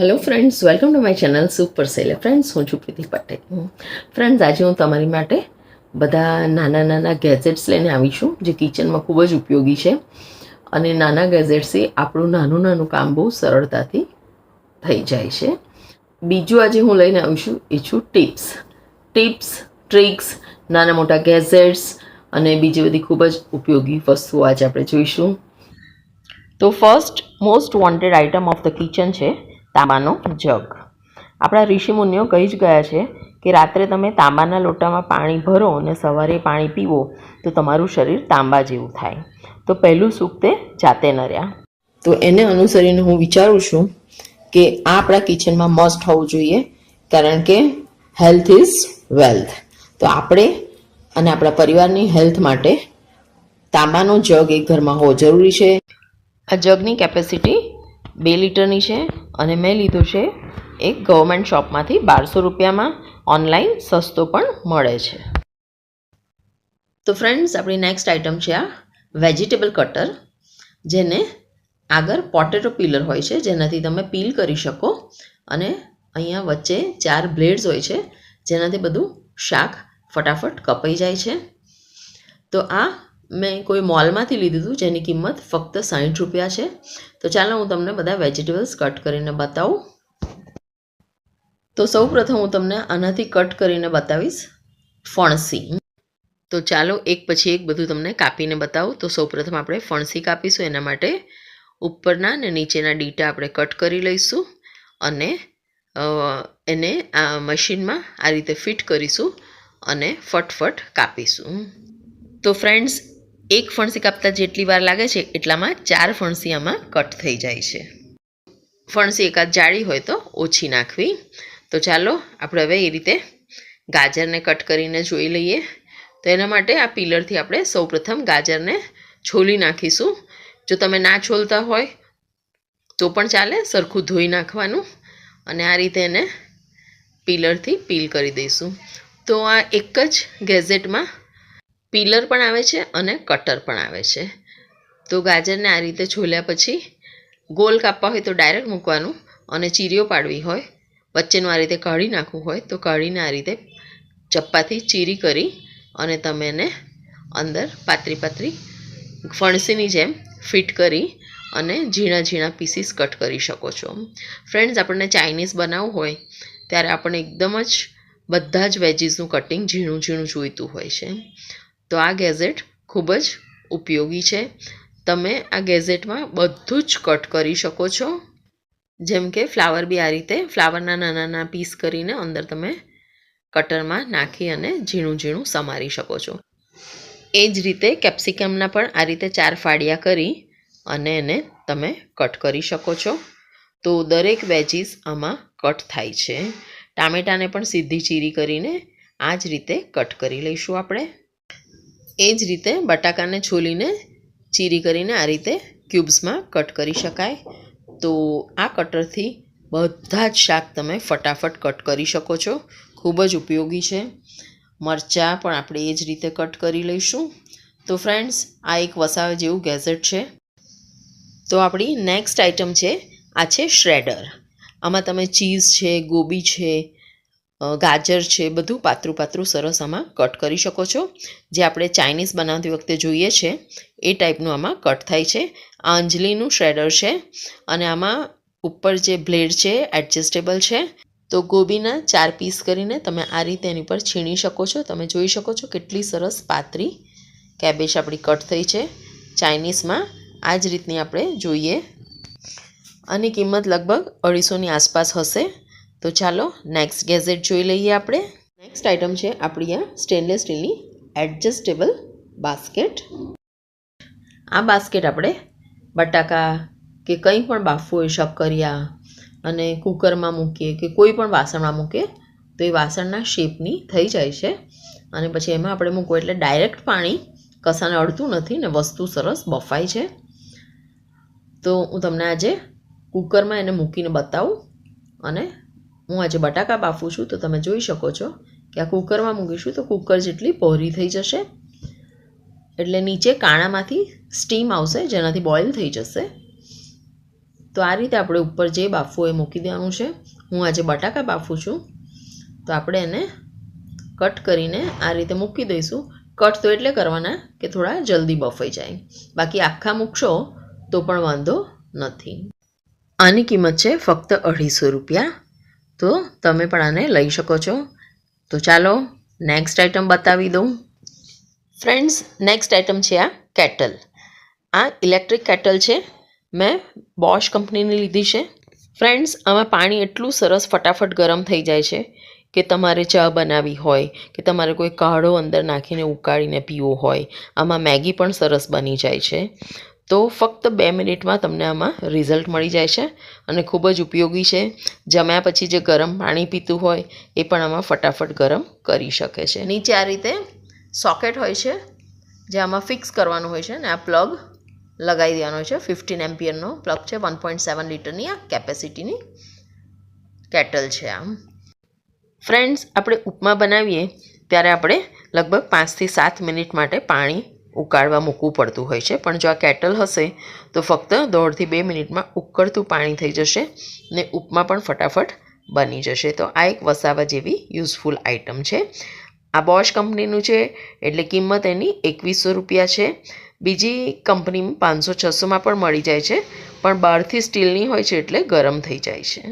Hello friends welcome to my channel super સેલે friends હું છું પ્રીતિ Patel. Friends આજે હું તમારી માટે બધા નાના નાના ગેજેટ્સ લઈને આવી છું, જે કિચનમાં ખૂબ જ ઉપયોગી છે. અને નાના ગેજેટ્સથી આપણું નાનું નાનું કામ બહુ સરળતાથી થઈ જાય છે. બીજું આજે હું લઈને આવી છું એ છું ટિપ્સ ટિપ્સ ટ્રિક્સ નાના મોટા ગેજેટ્સ અને બીજી બધી ખૂબ જ ઉપયોગી વસ્તુઓ આજે આપણે જોઈશું. તો first most wanted item of the kitchen છે તાંબાનો જગ. આપણા ઋષિમુનિઓ કહી જ ગયા છે કે રાત્રે તમે તાંબાના લોટામાં પાણી ભરો અને સવારે પાણી પીવો તો તમારું શરીર તાંબા જેવું થાય. તો પહેલું સુખ તે જાતે ન રહ્યા તો એને અનુસરીને હું વિચારું છું કે આ આપણા કિચનમાં મસ્ટ હોવું જોઈએ કારણ કે હેલ્થ ઇઝ વેલ્થ તો આપણે અને આપણા પરિવારની હેલ્થ માટે તાંબાનો જગ એક ઘરમાં હોવો જરૂરી છે. આ જગની કેપેસિટી બે લીટરની છે અને મેં લીધું છે એક ગવર્મેન્ટ શોપમાંથી બારસો રૂપિયામાં. ઓનલાઈન સસ્તો પણ મળે છે. તો ફ્રેન્ડ્સ આપણી નેક્સ્ટ આઇટમ છે આ વેજીટેબલ કટર જેને આગળ પોટેટો પીલર હોય છે, જેનાથી તમે પીલ કરી શકો. અને અહીંયા વચ્ચે ચાર બ્લેડ્સ હોય છે, જેનાથી બધું શાક ફટાફટ કપાઈ જાય છે. તો આ મેં કોઈ મોલમાંથી લીધું હતું, જેની કિંમત ફક્ત સાઠ રૂપિયા છે. તો ચાલો હું તમને બધા વેજીટેબલ્સ કટ કરીને બતાવું. તો સૌ હું તમને આનાથી કટ કરીને બતાવીશ ફણસી. તો ચાલો એક પછી એક બધું તમને કાપીને બતાવું. તો સૌપ્રથમ આપણે ફણસી કાપીશું, એના માટે ઉપરના અને નીચેના ડીટા આપણે કટ કરી લઈશું અને એને આ મશીનમાં આ રીતે ફિટ કરીશું અને ફટફટ કાપીશું. તો ફ્રેન્ડ્સ એક ફણસી કાપતા જેટલી વાર લાગે છે, એટલામાં ચાર ફણસી આમાં કટ થઈ જાય છે. ફણસી એકાદ જાળી હોય તો ઓછી નાખવી. તો ચાલો, આપણે હવે એ રીતે ગાજરને કટ કરીને જોઈ લઈએ. તો એના માટે આ પીલરથી આપણે સૌપ્રથમ ગાજરને છોલી નાખીશું. જો તમે ના છોલતા હોય, તો પણ ચાલે, સરખું ધોઈ નાખવાનું. અને આ રીતે એને પીલરથી પીલ કરી દઈશું. તો આ એક જ ગેઝેટમાં પીલર પણ આવે છે અને કટર પણ આવે છે. તો ગાજરને આ રીતે છોલ્યા પછી ગોલ કાપવા હોય તો ડાયરેક્ટ મૂકવાનું અને ચીરીઓ પાડવી હોય, વચ્ચેનું આ રીતે કાઢી નાખવું હોય તો કાઢીને આ રીતે ચપ્પાથી ચીરી કરી અને તમે એને અંદર પાતરી પાતળી ફણસીની જેમ ફિટ કરી અને ઝીણા ઝીણા પીસીસ કટ કરી શકો છો. ફ્રેન્ડ્સ, આપણને ચાઇનીઝ બનાવવું હોય ત્યારે આપણને એકદમ જ બધા જ વેજીસનું કટિંગ ઝીણું ઝીણું જોઈતું હોય છે. તો આ ગેઝેટ ખૂબ જ ઉપયોગી છે. તમે આ ગેઝેટમાં બધું જ કટ કરી શકો છો. જેમ કે ફ્લાવર બી આ રીતે ફ્લાવરના નાના નાના પીસ કરીને અંદર તમે કટરમાં નાખી અને ઝીણું ઝીણું સમારી શકો છો. એ જ રીતે કેપ્સિકમના પણ આ રીતે ચાર ફાડિયા કરી અને એને તમે કટ કરી શકો છો. તો દરેક વેજીસ આમાં કટ થાય છે. ટામેટાને પણ સીધી ચીરી કરીને આ જ રીતે કટ કરી લઈશું આપણે. એ જ રીતે બટાકાને છોલીને, ચીરી કરીને આ રીતે ક્યુબ્સમાં કટ કરી શકાય. તો આ કટરથી બધા જ શાક તમે ફટાફટ કટ કરી શકો છો. ખૂબ જ ઉપયોગી છે. મરચાં પણ આપણે એ જ રીતે કટ કરી લઈશું. તો ફ્રેન્ડ્સ, આ એક વસાવે જેવું ગેઝેટ છે. તો આપણી નેક્સ્ટ આઇટમ છે, આ છે શ્રેડર. આમાં તમે ચીઝ છે, ગોબી છે ગાજર છે બધું પાતળું પાતળું સરસ આમાં કટ કરી શકો છો. જે આપણે ચાઇનીઝ બનાવતી વખતે જોઈએ છે, એ ટાઈપનું આમાં કટ થાય છે. આ અંજલીનું શ્રેડર છે અને આમાં ઉપર જે બ્લેડ છે એડજસ્ટેબલ છે. તો ગોબીના ચાર પીસ કરીને તમે આ રીતે એની પર છીણી શકો છો. તમે જોઈ શકો છો કેટલી સરસ પાતળી કેબેજ આપણી કટ થઈ છે. ચાઇનીઝમાં આ જ રીતની આપણે જોઈએ. આની કિંમત લગભગ અઢીસોની આસપાસ હશે. તો ચાલો નેક્સ્ટ ગેઝેટ જોઈ લઈએ આપણે. નેક્સ્ટ આઇટમ છે આપણી આ સ્ટેનલેસ સ્ટીલની એડજસ્ટેબલ બાસ્કેટ આ બાસ્કેટ આપણે બટાકા કે કંઈ પણ બાફવું હોય, શક્કરિયા અને કુકરમાં મૂકીએ કે કોઈ પણ વાસણમાં મૂકીએ, તો એ વાસણના શેપની થઈ જાય છે. અને પછી એમાં આપણે મૂકવું એટલે ડાયરેક્ટ પાણી કસાને અડતું નથી ને વસ્તુ સરસ બફાય છે. તો હું તમને આજે કુકરમાં એને મૂકીને બતાવું અને હું આજે બટાકા બાફું છું, તો તમે જોઈ શકો છો કે આ કૂકરમાં મૂકીશું તો કૂકર જેટલી પહોળી થઈ જશે. એટલે નીચે કાણામાંથી સ્ટીમ આવશે, જેનાથી બોઇલ થઈ જશે. તો આ રીતે આપણે ઉપર જે બાફવું એ મૂકી દેવાનું છે. હું આજે બટાકા બાફું છું, તો આપણે એને કટ કરીને આ રીતે મૂકી દઈશું. કટ તો એટલે કરવાના કે થોડા જલ્દી બફાઈ જાય. બાકી આખા મૂકશો તો પણ વાંધો નથી. આની કિંમત છે ફક્ત અઢીસો રૂપિયા. તો તમે પણ આને લઈ શકો છો. તો ચાલો નેક્સ્ટ આઇટમ બતાવી દઉં. ફ્રેન્ડ્સ નેક્સ્ટ આઇટમ છે આ કેટલ આ ઇલેક્ટ્રિક કેટલ છે. મેં બોશ કંપનીની લીધી છે. ફ્રેન્ડ્સ આમાં પાણી એટલું સરસ ફટાફટ ગરમ થઈ જાય છે કે તમારે ચા બનાવી હોય, કે તમારે કોઈ કાઢો અંદર નાખીને ઉકાળીને પીવો હોય, આમાં મેગી પણ સરસ બની જાય છે. તો ફક્ત બે મિનિટમાં તમને આમાં રિઝલ્ટ મળી જાય છે અને ખૂબ જ ઉપયોગી છે. જમ્યા પછી જે ગરમ પાણી પીતું હોય એ પણ આમાં ફટાફટ ગરમ કરી શકે છે. નીચે આ રીતે સોકેટ હોય છે, જે આમાં ફિક્સ કરવાનું હોય છે ને, આ પ્લગ લગાવી દેવાનો છે. ફિફ્ટીન એમ્પિયરનો પ્લગ છે વન પોઈન્ટ સેવન લીટરની આ કેપેસિટીની કેટલ છે આમ. ફ્રેન્ડ્સ આપણે ઉપમા બનાવીએ, ત્યારે આપણે લગભગ પાંચથી સાત મિનિટ માટે પાણી ઉકાળવા મૂકવું પડતું હોય છે. પણ જો આ કેટલ હશે, તો ફક્ત દોઢથી બે મિનિટમાં ઉકળતું પાણી થઈ જશે ને ઉપમા પણ ફટાફટ બની જશે. તો આ એક વસાવા જેવી યુઝફુલ આઇટમ છે. આ બોશ કંપનીનું છે, એટલે કિંમત એની એકવીસો રૂપિયા છે. બીજી કંપની પાંચસો છસોમાં પણ મળી જાય છે, પણ બહારથી સ્ટીલની હોય છે એટલે ગરમ થઈ જાય છે.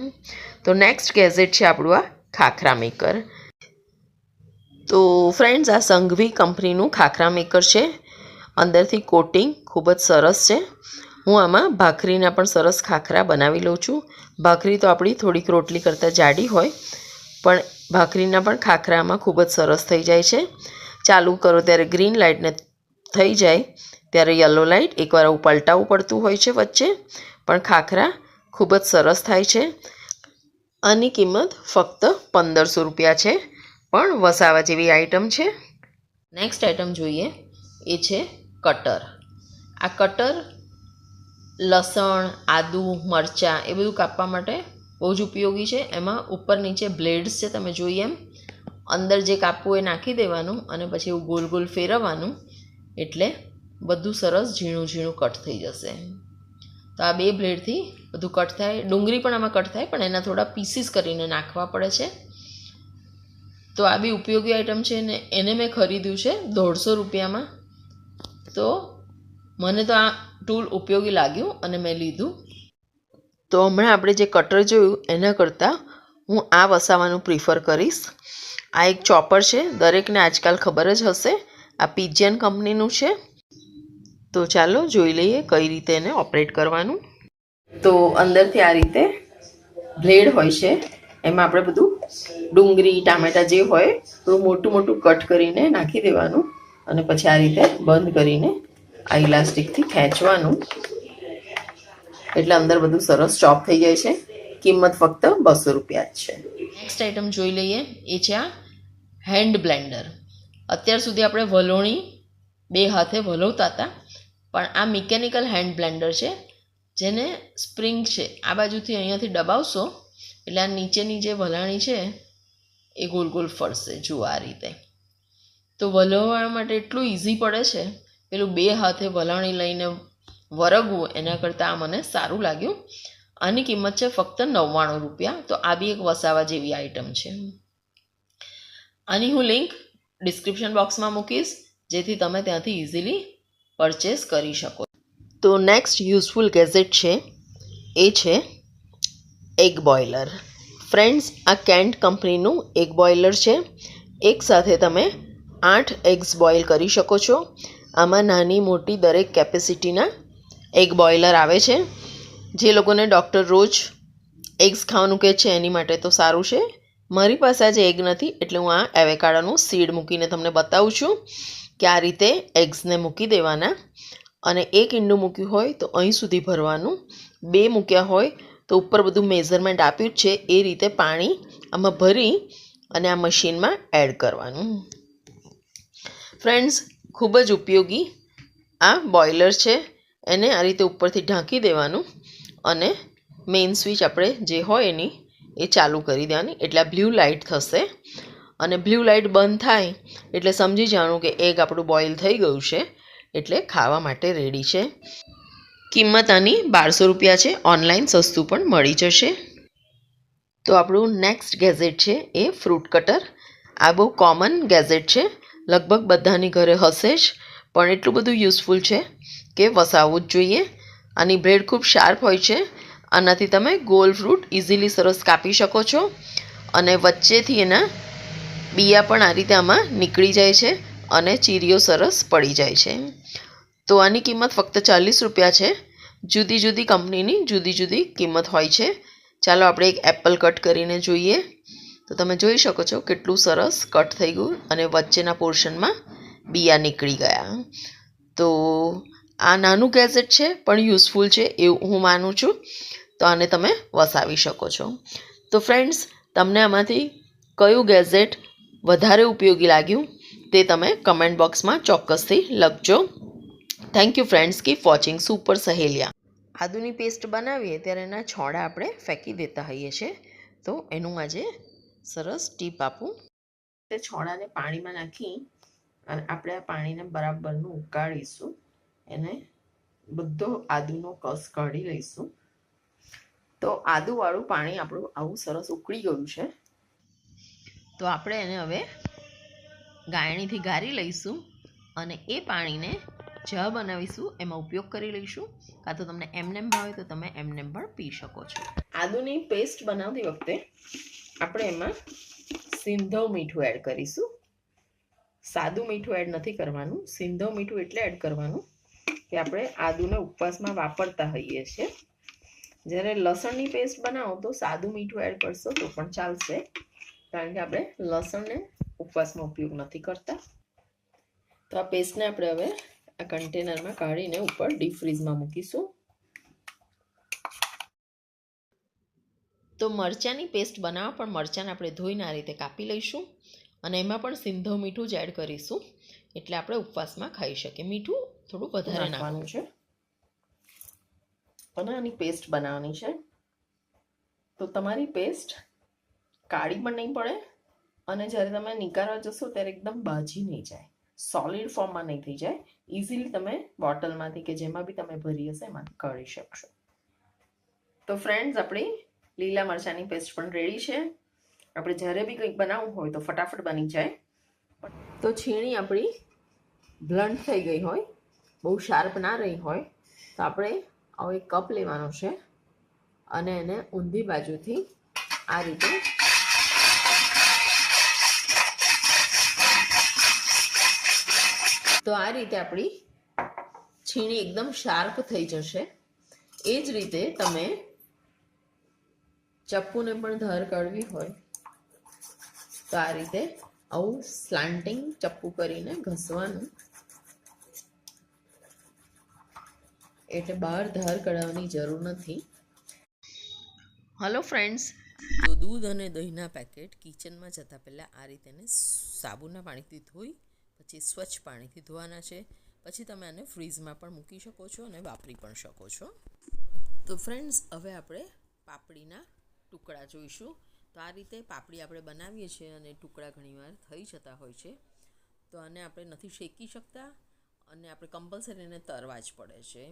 તો નેક્સ્ટ ગેઝેટ છે આપણું આ ખાખરા મેકર. તો ફ્રેન્ડ્સ, આ સંઘવી કંપનીનું ખાખરા મેકર છે. અંદરથી કોટિંગ ખૂબ જ સરસ છે. હું આમાં ભાખરીના પણ સરસ ખાખરા બનાવી લઉં છું. ભાખરી તો આપણી થોડીક રોટલી કરતાં જાડી હોય, પણ ભાખરીના પણ ખાખરામાં ખૂબ જ સરસ થઈ જાય છે. ચાલુ કરો ત્યારે ગ્રીન લાઇટને થઈ જાય, ત્યારે યલો લાઇટ એકવાર આવું પલટાવું પડતું હોય છે વચ્ચે, પણ ખાખરા ખૂબ જ સરસ થાય છે. આની કિંમત ફક્ત પંદરસો રૂપિયા છે, પણ વસાવા જેવી આઇટમ છે. નેક્સ્ટ આઇટમ જોઈએ, એ છે કટર. આ કટર લસણ, આદું, મરચાં એ બધું કાપવા માટે બહુ જ ઉપયોગી છે. એમાં ઉપર નીચે બ્લેડ્સ છે તમે જોઈએ એમ. અંદર જે કાપવું એ નાખી દેવાનું અને પછી એવું ગોલ ગોલ ફેરવવાનું. એટલે બધું સરસ ઝીણું ઝીણું કટ થઈ જશે. તો આ બે બ્લેડથી બધું કટ થાય. ડુંગળી પણ આમાં કટ થાય, પણ એના થોડા પીસીસ કરીને નાખવા પડે છે. તો આ બી ઉપયોગી આઈટમ છે ને એને મેં ખરીદ્યું છે દોઢસો રૂપિયામાં. તો મને તો આ ટૂલ ઉપયોગી લાગ્યું અને મેં લીધું. તો હમણાં આપણે જે કટર જોયું, એના કરતાં હું આ વસાવાનું પ્રિફર કરીશ. આ એક ચોપર છે, દરેકને આજકાલ ખબર જ હશે. આ પીજીએન કંપનીનું છે. તો ચાલો જોઈ લઈએ કઈ રીતે એને ઓપરેટ કરવાનું. તો અંદરથી આ રીતે બ્લેડ હોય છે. એમાં આપણે બધું ડુંગળી, ટામેટાં જે હોય થોડું મોટું મોટું કટ કરીને નાખી દેવાનું. અને પછી આ રીતે બંધ કરીને આ ઇલાસ્ટિકથી ખેંચવાનું. એટલે અંદર બધું સરસ ચોપ થઈ જાય છે. કિંમત ફક્ત બસો રૂપિયા જ છે. નેક્સ્ટ આઈટમ જોઈ લઈએ. એ છે આ હેન્ડ બ્લેન્ડર અત્યાર સુધી આપણે વલોણી બે હાથે વલોવતા હતા. પણ આ મિકેનિકલ હેન્ડ બ્લેન્ડર છે, જેને સ્પ્રિંગ છે. આ બાજુથી અહીંયાથી દબાવશો, એટલે આ નીચેની જે વલાણી છે, એ ગોલ ગોલ ફરશે. જુઓ આ રીતે. તો વલોવવા માટે એટલું ઇઝી પડે છે. પેલું બે હાથે વલાણી લઈને વરગવું એના કરતાં આ મને સારું લાગ્યું. આની કિંમત છે ફક્ત નવ્વાણું રૂપિયા. તો આ બી એક વસાવા જેવી આઇટમ છે. આની હું લિંક ડિસ્ક્રિપ્શન બોક્સમાં મૂકીશ, જેથી તમે ત્યાંથી ઇઝીલી પરચેસ કરી શકો. તો નેક્સ્ટ યુઝફુલ ગેઝેટ છે, એ છે એગ બોઇલર ફ્રેન્ડ્સ આ કેન્ટ કંપનીનું એગ બોઇલર છે. એક સાથે તમે આઠ એગ્સ બોઇલ કરી શકો છો. આમાં નાની મોટી દરેક કેપેસિટીના એગ બોઇલર આવે છે. જે લોકોને ડૉક્ટર રોજ એગ્સ ખાવાનું કહે છે એની માટે તો સારું છે. મારી પાસે આજે એગ નથી એટલે હું આ એવેકાડાનું સીડ મૂકીને તમને બતાવું છું કે આ રીતે એગ્સને મૂકી દેવાના. અને એક ઈંડું મૂક્યું હોય તો અહીં સુધી ભરવાનું. બે મૂક્યા હોય તો ઉપર બધું મેઝરમેન્ટ આપ્યું જ છે. એ રીતે પાણી આમાં ભરી અને આ મશીનમાં એડ કરવાનું. ફ્રેન્ડ્સ ખૂબ જ ઉપયોગી આ બોઇલર છે. એને આ રીતે ઉપરથી ઢાંકી દેવાનું અને મેઇન સ્વિચ આપણે જે હોય એની, એ ચાલુ કરી દેવાની. એટલે આ બ્લુ લાઇટ થશે અને બ્લુ લાઇટ બંધ થાય એટલે સમજી જવાનું કે એગ આપણું બોઇલ થઈ ગયું છે એટલે ખાવા માટે રેડી છે. કિંમત આની બારસો રૂપિયા છે. ઓનલાઈન સસ્તું પણ મળી જશે. તો આપણું નેક્સ્ટ ગેઝેટ છે એ ફ્રૂટ કટર આ બહુ કોમન ગેઝેટ છે. લગભગ બધાની ઘરે હશે જ, પણ એટલું બધું યુઝફુલ છે કે વસાવવું જ જોઈએ. આની બ્રેડ ખૂબ શાર્પ હોય છે. આનાથી તમે ગોલ ફ્રૂટ ઇઝીલી સરસ કાપી શકો છો. અને વચ્ચેથી એના બિયા પણ આ રીતે આમાં નીકળી જાય છે અને ચીરીઓ સરસ પડી જાય છે. તો આની કિંમત ફક્ત ચાલીસ રૂપિયા છે. જુદી જુદી કંપનીની જુદી જુદી કિંમત હોય છે. ચાલો આપણે એક એપલ કટ કરીને જોઈએ. તો તમે જોઈ શકો છો કેટલું સરસ કટ થઈ ગયું અને વચ્ચેના પોર્શનમાં બિયા નીકળી ગયા. તો આ નાનું ગેઝેટ છે, પણ યુઝફુલ છે એવું હું માનું છું. તો આને તમે વસાવી શકો છો. તો ફ્રેન્ડ્સ, તમને આમાંથી કયું ગેઝેટ વધારે ઉપયોગી લાગ્યું તે તમે કમેન્ટ બોક્સમાં ચોક્કસથી લખજો. Thank you friends keep watching super Saheliya આદુની paste બનાવીએ ત્યારે એના છોડા આપણે ફેંકી દેતા હોઈએ છીએ. તો એનું આજે સરસ ટીપ આપું. તે છોડાને પાણીમાં નાખી અને આપણે આ પાણીને બરાબરનું ઉકાળીશું. એને બધો આદુનો કસ કાઢી લઈશું. તો આદુવાળું પાણી આપણું આવું સરસ ઉકળી ગયું છે. તો આપણે એને હવે ગાયણીથી ગાળી લઈશું અને એ પાણીને ચા બનાવીશું. એમાં ઉપયોગ કરી લઈશું. કાં તો તમને એમનેમ ભાવે તો તમે એમનેમ પણ પી શકો છો. આદુની પેસ્ટ બનાવતી વખતે આપણે એમાં સિંધવ મીઠું એડ કરીશું. સાદું મીઠું એડ નથી કરવાનું. સિંધવ મીઠું એટલે એડ કરવાનું કે આપણે આદુને ઉપવાસમાં વાપરતા હોઈએ છીએ. જ્યારે લસણની પેસ્ટ બનાવો તો સાદું મીઠું એડ કરશો તો પણ ચાલશે. કારણ કે આપણે લસણને ઉપવાસમાં ઉપયોગ નથી કરતા. તો આ પેસ્ટને આપણે હવે આ કન્ટેનરમાં કાઢીને ઉપર ડીપ ફ્રીઝમાં મૂકીશું. તો મરચાંની પેસ્ટ બનાવવા પણ મરચાંને આપણે ધોઈને આ રીતે કાપી લઈશું અને એમાં પણ સિંધો મીઠું જ એડ કરીશું એટલે આપણે ઉપવાસમાં ખાઈ શકીએ. મીઠું થોડું વધારે નાખવાનું છે. અને આની પેસ્ટ બનાવવાની છે. તો તમારી પેસ્ટ કાળી પણ નહીં પડે અને જ્યારે તમે નીકાળવા જશો ત્યારે એકદમ બાજી નહીં જાય. સોલિડ ફોર્મમાં નહીં થઈ જાય. ઇઝીલી તમે બોટલમાંથી કે જેમાં બી તમે ભરી હશે એમાંથી કાઢી શકશો. તો ફ્રેન્ડ્સ આપણી લીલા મરચાંની પેસ્ટ પણ રેડી છે. આપણે જ્યારે બી કંઈક બનાવવું હોય તો ફટાફટ બની જાય. તો છીણી આપણી બ્લન્ટ થઈ ગઈ હોય, બહુ શાર્પ ના રહી હોય, તો આપણે આવો એક કપ લેવાનો છે અને એને ઊંધી બાજુથી આ રીતે તો આ રીતે આપણી છીણી એકદમ શાર્પ થઈ જશે. એ જ રીતે તમે ચપ્પુને પણ ધાર કરવી હોય તો આ રીતે આવું સ્લાન્ટિંગ ચપ્પુ કરીને ઘસવાનું. એટલે બહાર ધાર કઢાવવાની જરૂર નથી. હલો ફ્રેન્ડ્સ તો દૂધ અને દહીંના પેકેટ કિચનમાં જતાં પહેલાં આ રીતે સાબુના પાણીથી ધોઈ પછી સ્વચ્છ પાણીથી ધોવાના છે. પછી તમે આને ફ્રીઝમાં પણ મૂકી શકો છો અને વાપરી પણ શકો છો. તો ફ્રેન્ડ્સ હવે આપણે પાપડીના ટુકડા જોઈશું. તો આ રીતે પાપડી આપણે બનાવીએ છીએ અને ટુકડા ઘણીવાર થઈ જતા હોય છે. તો આને આપણે નથી શેકી શકતા અને આપણે કમ્પલસરી એને તરવા જ પડે છે.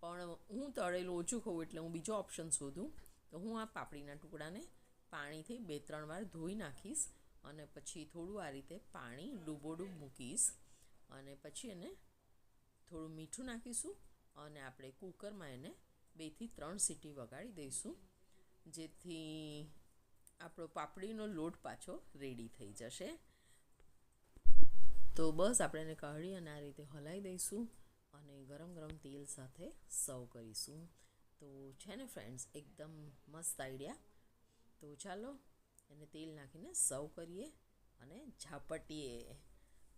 પણ હું તળેલું ઓછું ખાઉં એટલે હું બીજો ઓપ્શન શોધું. તો હું આ પાપડીના ટુકડાને પાણીથી બે ત્રણ વાર ધોઈ નાખીશ અને પછી થોડું આ રીતે પાણી ડૂબોડૂબ મૂકીશ અને પછી એને થોડું મીઠું નાખીશું અને આપણે કુકરમાં એને બેથી ત્રણ સીટી વગાડી દઈશું. જેથી આપણો પાપડીનો લોટ પાછો રેડી થઈ જશે. તો બસ આપણે એને કાઢી અને આ રીતે હલાવી દઈશું અને ગરમ ગરમ તેલ સાથે સર્વ કરીશું. તો છે ને ફ્રેન્ડ્સ એકદમ મસ્ત આઈડિયા તો ચાલો એને તેલ નાખીને સર્વ કરીએ અને ઝાપટીએ.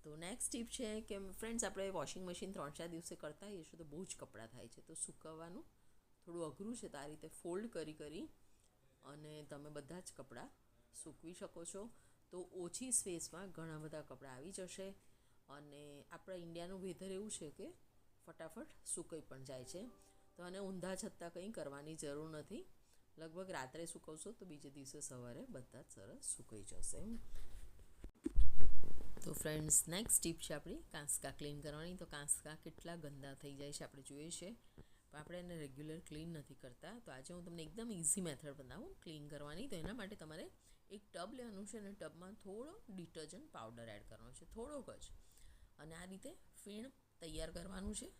તો નેક્સ્ટ ટીપ છે કે ફ્રેન્ડ્સ આપણે વોશિંગ મશીન ત્રણ ચાર દિવસે કરતા હોઈએ છીએ તો બહુ જ કપડાં થાય છે. તો સુકવવાનું થોડું અઘરું છે તો આ રીતે ફોલ્ડ કરી કરી અને તમે બધા જ કપડાં સૂકવી શકો છો. તો ઓછી સ્પેસમાં ઘણા બધા કપડાં આવી જશે. અને આપણા ઇન્ડિયાનું વેધર એવું છે કે ફટાફટ સુકાઈ પણ જાય છે. તો આને ઊંધા છતાં કંઈ કરવાની જરૂર નથી. લગભગ રાત્રે સૂકવશો તો બીજે દિવસે સવારે બધા જ સરસ સુકાઈ જશે. તો ફ્રેન્ડ્સ નેક્સ્ટ ટીપ છે આપણી, કાંસકા ક્લીન કરવાની. તો કાંસકા કેટલા ગંદા થઈ જાય છે આપણે જોઈએ છે. પણ આપણે એને રેગ્યુલર ક્લીન નથી કરતા. તો આજે હું તમને એકદમ ઇઝી મેથડ બનાવું ક્લીન કરવાની. તો એના માટે તમારે એક ટબ લેવાનું છે અને ટબમાં થોડો ડિટર્જન્ટ પાવડર એડ કરવાનો છે, થોડોક જ. અને આ રીતે ફીણ તૈયાર કરવાનું છે.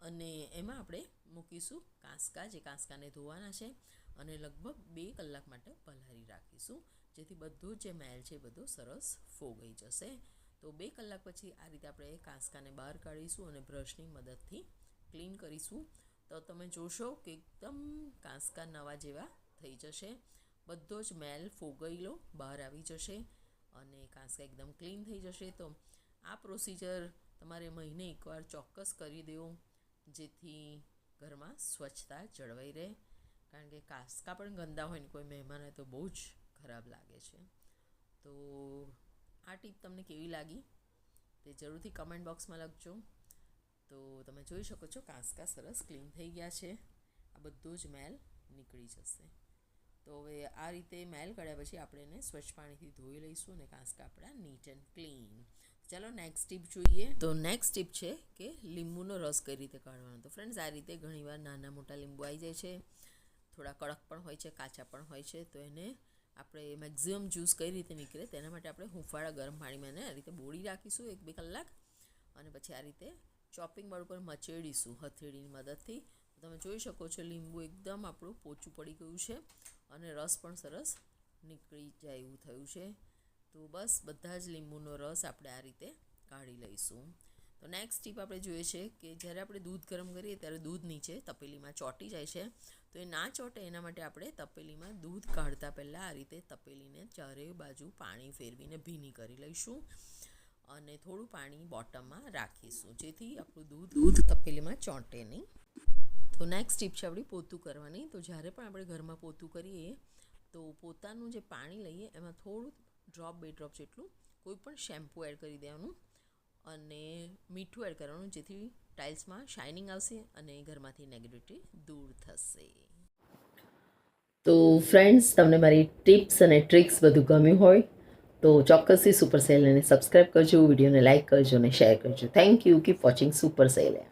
અને એમાં આપણે મૂકીશું કાંસકા, જે કાંસકાને ધોવાના છે. અને લગભગ બે કલાક માટે પલાળી રાખીશું, જેથી બધો જે મેલ છે બધો સરસ ફોગાઈ જશે. તો બે કલાક પછી આ રીતે આપણે કાંસકાને બહાર કાઢીશું અને બ્રશની મદદથી ક્લીન કરીશું. તો તમે જોશો કે એકદમ કાંસકા નવા જેવા થઈ જશે. બધો જ મેલ ફોગઈલો બહાર આવી જશે અને કાંસકા એકદમ ક્લીન થઈ જશે. તો આ પ્રોસિજર તમારે મહિને એકવાર ચોક્કસ કરી દેવો, જેથી ઘરમાં સ્વચ્છતા જળવાઈ રહે. કારણ કે કાંસકા પણ ગંદા હોય ને કોઈ મહેમાન હોય તો બહુ જ ખરાબ લાગે છે. તો આ ટીપ તમને કેવી લાગી તે જરૂરથી કમેન્ટ બોક્સમાં લખજો. તો તમે જોઈ શકો છો કાંસકા સરસ ક્લીન થઈ ગયા છે. આ બધો જ મેલ નીકળી જશે. તો હવે આ રીતે મેલ કાઢ્યા પછી આપણે એને સ્વચ્છ પાણીથી ધોઈ લઈશું અને કાંસકા આપણા નીટ એન્ડ ક્લીન ચાલો નેક્સ્ટ ટીપ જોઈએ. તો નેક્સ્ટ ટીપ છે કે લીંબુનો રસ કઈ રીતે કાઢવાનો? તો ફ્રેન્ડ્સ આ રીતે ઘણીવાર નાના મોટા લીંબુ આવી જાય છે. થોડા કડક પણ હોય છે, કાચા પણ હોય છે. તો એને આપણે મેક્ઝિમમ જ્યુસ કઈ રીતે નીકળે તેના માટે આપણે હુંફાળા ગરમ પાણીમાં એને આ રીતે બોળી રાખીશું એક બે કલાક. અને પછી આ રીતે ચોપિંગ બોર્ડ ઉપર મચેડીશું, હથેળીની મદદથી. તમે જોઈ શકો છો, લીંબુ એકદમ આપણું પોચું પડી ગયું છે અને રસ પણ સરસ નીકળી જાય એવું થયું છે. તો બસ, બધા જ લીંબુનો રસ આપણે આ રીતે કાઢી લઈશું. તો નેક્સ્ટ ટીપ આપણે જોઈએ છે કે જ્યારે આપણે દૂધ ગરમ કરીએ ત્યારે દૂધ નીચે તપેલીમાં ચોંટી જાય છે. તો એ ના ચોંટે એના માટે આપણે તપેલીમાં દૂધ કાઢતા પહેલાં આ રીતે તપેલીને ચારે બાજુ પાણી ફેરવીને ભીની કરી લઈશું. અને થોડું પાણી બોટમમાં રાખીશું. જેથી આપણું દૂધ દૂધ તપેલીમાં ચોંટે નહીં. તો નેક્સ્ટ ટીપ છે આપણી પોતું કરવાની. તો જ્યારે પણ આપણે ઘરમાં પોતું કરીએ તો પોતાનું જે પાણી લઈએ એમાં થોડું ડ્રોપ બે ડ્રોપ જેટલું કોઈ પણ શેમ્પૂ એડ કરી દેવાનું અને મીઠું એડ કરવાનું જેથી ટાઇલ્સમાં શાઇનિંગ આવશે અને ઘરમાંથી નેગેટિવિટી દૂર થશે. તો ફ્રેન્ડ્સ તમને મારી ટિપ્સ અને ટ્રિક્સ બધું ગમ્યું હોય તો ચોક્કસથી સુપર સેલને સબસ્ક્રાઈબ કરજો, વિડીયોને લાઇક કરજો અને શેર કરજો. Thank you keep watching super cell